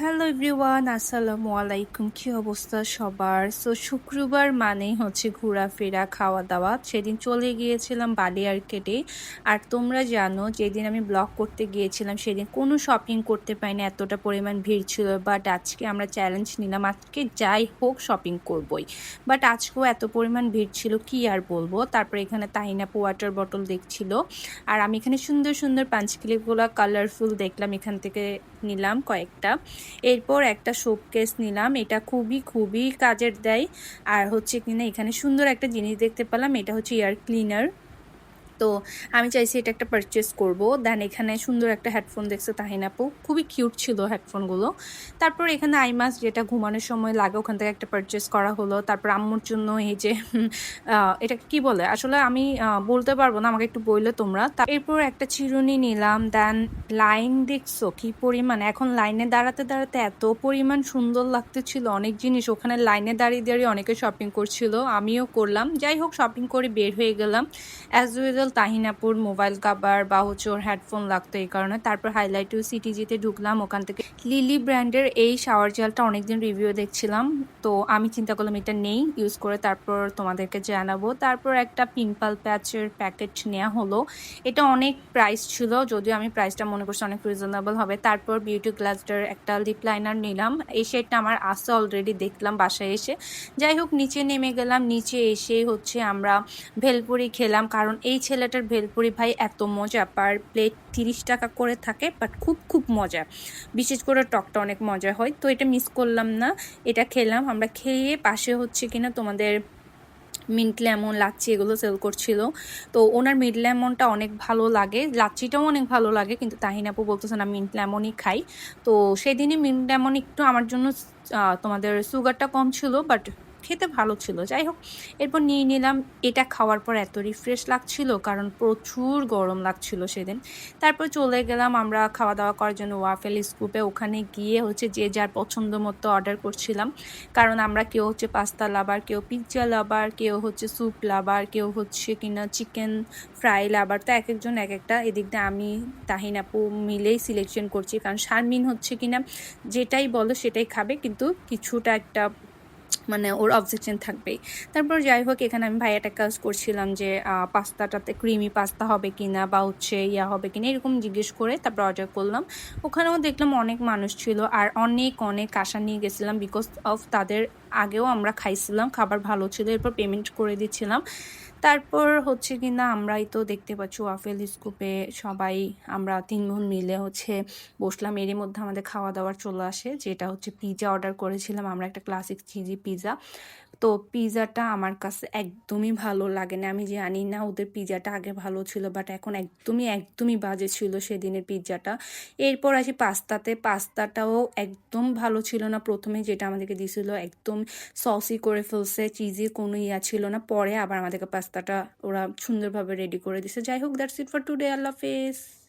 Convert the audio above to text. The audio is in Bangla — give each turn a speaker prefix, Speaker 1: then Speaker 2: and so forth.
Speaker 1: হ্যালো এভরিওয়ান আসসালামু আলাইকুম। কী অবস্থা সবার? সো শুক্রবার মানেই হচ্ছে ঘোরাফেরা খাওয়া দাওয়া সেদিন চলে গিয়েছিলাম বালি আর্কেটে আর তোমরা জানো, যেদিন আমি ব্লগ করতে গিয়েছিলাম, সেদিন কোনো শপিং করতে পারিনি, এতটা পরিমাণ ভিড় ছিল। বাট আজকে আমরা চ্যালেঞ্জ নিলাম, আজকে যাই হোক শপিং করবই। বাট আজকেও এত পরিমাণ ভিড় ছিল, কি আর বলব? তারপর এখানে তাহিনাপু ওয়াটার বটল দেখছিল। আর আমি এখানে সুন্দর সুন্দর পাঁচ ক্লিপগুলো কালারফুল দেখলাম, এখান থেকে নিলাম কয়েকটা। এরপর একটা শোপকেস নিলাম। এটা খুবই খুবই কাজের দেয়। আর হচ্ছে কিনা এখানে সুন্দর একটা জিনিস দেখতে পেলাম। এটা হচ্ছে এয়ার ক্লিনার। তো আমি চাইছি এটা একটা পারচেস করব। দেন এখানে সুন্দর একটা হেডফোন দেখছে তাহিনাপু খুবই কিউট ছিল হেডফোনগুলো তারপর এখানে আইমাস যেটা ঘুমানোর সময় লাগে, ওখান থেকে একটা পারচেস করা হলো। তারপর আম্মুর জন্য এই যে এটা কি বলে? আসলে আমি বলতে পারব না, আমাকে একটু বললে তোমরা। এরপর একটা চিরুনি নিলাম। দেন লাইন দেখছ কি পরিমাণ? এখন লাইনে দাঁড়াতে দাঁড়াতে এত পরিমাণ সুন্দর লাগতেছিল। অনেক জিনিস ওখানে লাইনে দাঁড়িয়ে দাঁড়িয়ে অনেকে শপিং করছিল। আমিও করলাম। যাই হোক শপিং করে বের হয়ে গেলাম। As well total Tahinapur mobile cover বা হচ্ছে হেডফোন লাগতো এই কারণে। তারপর হাইলাইট টু সিটিজিতে ঢুকলাম, ওখান থেকে লিলি ব্র্যান্ডের এই শাওয়ার জেলটা অনেকদিন রিভিউ দেখছিলাম। তো আমি চিন্তা করলাম এটা নেই ইউজ করে তারপর তোমাদেরকে জানাব। তারপর একটা পিম্পল প্যাচের প্যাকেট নেওয়া হলো। এটা অনেক প্রাইস ছিল, যদিও আমি প্রাইসটা মনে করছি অনেক রিজনেবল হবে। তারপর বিউটি গ্লাসটার একটা লিপ লাইনার নিলাম। এই শেডটা আমার আসে অলরেডি দেখলাম বাসায় এসে। যাই হোক, নিচে নেমে গেলাম। নিচে এসে হচ্ছে আমরা ভেলপুরি খেলাম। কারণ এই ছেলেটার ভেলপুরি ভাই এত মজা, পার প্লেট তিরিশ টাকা করে থাকে বাট খুব খুব মজা। বিশেষ করে টকটা অনেক মজা হয়, তো এটা মিস করলাম না, এটা খেলাম। আমরা খেয়ে পাশে হচ্ছে কিনা তোমাদের মিন্ট লেমন, লাচ্ছি এগুলো সেল করছিল। তো ওনার মিন্ট লেমনটা অনেক ভালো লাগে, লাচ্ছিটাও অনেক ভালো লাগে, কিন্তু তাহিনাপু বলতেছে না মিন্ট লেমনই খাই। তো সেদিনই মিন্ট লেমন একটু আমার জন্য তোমাদের সুগারটা কম ছিল বাট খেতে ভালো ছিল। যাই হোক এরপর নিয়ে নিলাম। এটা খাওয়ার পর এত রিফ্রেশ লাগছিল, কারণ প্রচুর গরম লাগছিল সেদিন। তারপর চলে গেলাম আমরা খাওয়া দাওয়া করার জন্য ওয়াফেল স্কুপে ওখানে গিয়ে হচ্ছে যে যার পছন্দ মতো অর্ডার করছিলাম। কারণ আমরা কেউ হচ্ছে পাস্তা লাভার কেউ পিৎজা লাভার কেউ হচ্ছে স্যুপ লাভার কেউ হচ্ছে কিনা চিকেন ফ্রাই লাভার তো এক একজন এক একটা এদিক দিয়ে আমি, তাহিন আপু মিলেই সিলেকশন করছি। কারণ শারমিন হচ্ছে কিনা, যেটাই বলো সেটাই খাবে। কিন্তু কিছুটা একটা মানে ওর অবজেকশন থাকবেই। তারপর যাই হোক এখানে আমি ভাইয়াটা কাজ করছিলাম যে পাস্তাটাতে ক্রিমি পাস্তা হবে কি না বা হচ্ছে ইয়া হবে কি না এরকম জিজ্ঞেস করে তারপর অর্ডার করলাম। ওখানেও দেখলাম অনেক মানুষ ছিল আর অনেক অনেক আশা নিয়ে গেছিলাম বিকজ অফ তাদের আগেও আমরা খাইছিলাম, খাবার ভালো ছিল, এরপর পেমেন্ট করে দিচ্ছিলাম। তারপর হচ্ছে কি না আমরাই তো দেখতে পাচ্ছি ওয়াফেল স্কুপে সবাই আমরা তিন বোন মিলে হচ্ছে বসলাম। এরই মধ্যে আমাদের খাওয়া দাওয়ার চলে আসে, যেটা হচ্ছে পিজা অর্ডার করেছিলাম। আমরা একটা ক্লাসিক চিজি পিজা তো পিজাটা আমার কাছে একদমই ভালো লাগে না। আমি জানি না ওদের পিজাটা আগে ভালো ছিল বাট এখন একদমই একদমই বাজে ছিল সেদিনের পিজাটা এরপর আসি পাস্তাতে। পাস্তাটাও একদম ভালো ছিল না। প্রথমে যেটা আমাদেরকে দিয়েছিল একদম সসি করে ফেলছে চিজি কোনো ইয়া ছিল না। পরে আবার আমাদেরকে পাস্তাটা ওরা সুন্দরভাবে রেডি করে দিছে। যাই হোক দ্যাটস ইট ফর টুডে আল্লাহ হাফেজ।